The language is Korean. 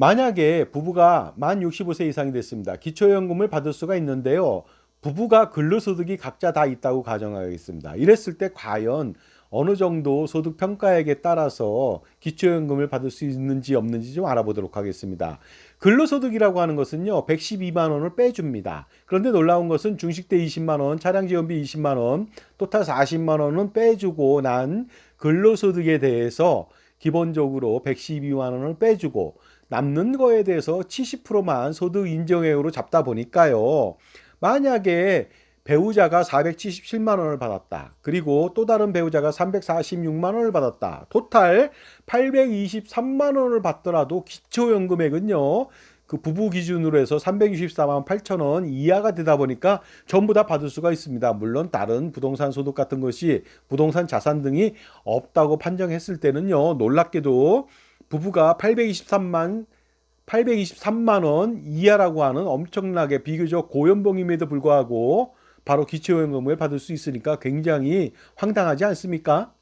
만약에 부부가 만 65세 이상이 됐습니다. 기초연금을 받을 수가 있는데요. 부부가 근로소득이 각자 다 있다고 가정하겠습니다. 이랬을 때 과연 어느 정도 소득 평가액에 따라서 기초연금을 받을 수 있는지 없는지 좀 알아보도록 하겠습니다. 근로소득이라고 하는 것은요, 112만 원을 빼줍니다. 그런데 놀라운 것은 중식대 20만 원, 차량지원비 20만 원, 토탈 40만 원은 빼주고 난 근로소득에 대해서 기본적으로 112만 원을 빼주고 남는 거에 대해서 70%만 소득 인정액으로 잡다 보니까요. 만약에 배우자가 477만 원을 받았다. 그리고 또 다른 배우자가 346만 원을 받았다. 토탈 823만 원을 받더라도 기초연금액은요. 그 부부 기준으로 해서 364만 8천 원 이하가 되다 보니까 전부 다 받을 수가 있습니다. 물론 다른 부동산 소득 같은 것이 부동산 자산 등이 없다고 판정했을 때는요. 놀랍게도 부부가 823만 823만 원 이하라고 하는 엄청나게 비교적 고연봉임에도 불구하고 바로 기초연금을 받을 수 있으니까 굉장히 황당하지 않습니까?